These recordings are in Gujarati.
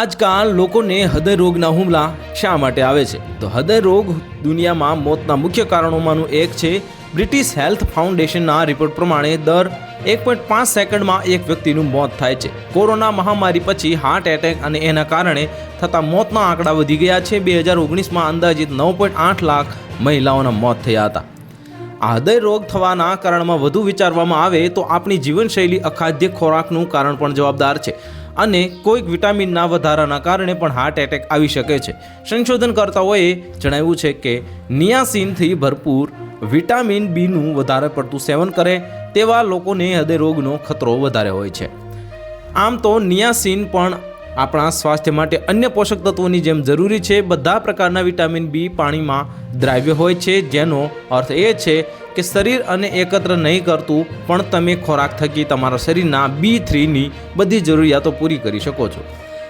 આજકાલ લોકોને હૃદય રોગના હુમલા શા માટે આવે છે? તો હૃદય રોગ દુનિયામાં મોતના મુખ્ય કારણોમાંનું એક છે બ્રિટિશ હેલ્થ ફાઉન્ડેશનના રિપોર્ટ પ્રમાણે દર એક પોઈન્ટ પાંચ સેકન્ડમાં એક વ્યક્તિનું મોત થાય છે. કોરોના મહામારી પછી હાર્ટ એટેક અને એના કારણે થતા મોતના આંકડા વધી ગયા છે. બે હજાર ઓગણીસમાં અંદાજિત નવ પોઈન્ટ આઠ લાખ મહિલાઓના મોત થયા હતા. આ હૃદય રોગ થવાના કારણમાં વધુ વિચારવામાં આવે તો આપણી જીવનશૈલી અખાદ્ય ખોરાકનું કારણ પણ જવાબદાર છે. અને કોઈક વિટામિનના વધારાના કારણે પણ હાર્ટ એટેક આવી શકે છે. સંશોધનકર્તાઓએ જણાવ્યું છે કે નિયાસિનથી ભરપૂર વિટામિન બીનું વધારે પડતું સેવન કરે તેવા લોકોને હૃદય રોગનો ખતરો વધારે હોય છે. આમ તો નિયાસિન પણ આપણા સ્વાસ્થ્ય માટે અન્ય પોષક તત્વોની જેમ જરૂરી છે, બધા પ્રકારના વિટામિન બી પાણીમાં દ્રાવ્ય હોય છે, જેનો અર્થ એ છે કે શરીર અને એકત્ર નહીં કરતું, પણ તમે ખોરાક થકી તમારા શરીરના બી થ્રીની બધી જરૂરિયાતો પૂરી કરી શકો છો.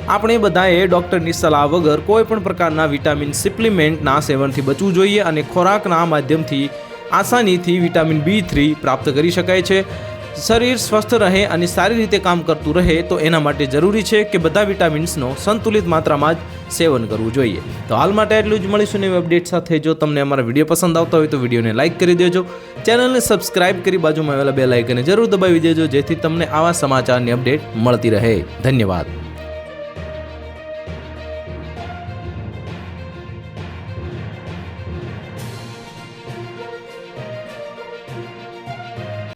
આપણે બધાએ ડૉક્ટરની સલાહ વગર કોઈ પણ પ્રકારના વિટામિન સપ્લિમેન્ટના સેવનથી બચવું જોઈએ અને ખોરાકના માધ્યમથી આસાનીથી વિટામિન બી થ્રી પ્રાપ્ત કરી શકાય છે. શરીર સ્વસ્થ રહે અને સારી રીતે કામ કરતું રહે તો એના માટે જરૂરી છે કે બધા વિટામિન્સનો સંતુલિત માત્રામાં જ સેવન કરવું જોઈએ. તો હાલ માટે એટલું જ મળીશું નવી અપડેટ સાથે. જો તમને અમારા વીડિયો પસંદ આવતા હોય તો વિડીયોને લાઇક કરી દેજો. ચેનલને સબસ્ક્રાઇબ કરી બાજુમાં આવેલા બે લાઇકને જરૂર દબાવી દેજો જેથી તમને આવા સમાચારની અપડેટ મળતી રહે. ધન્યવાદ.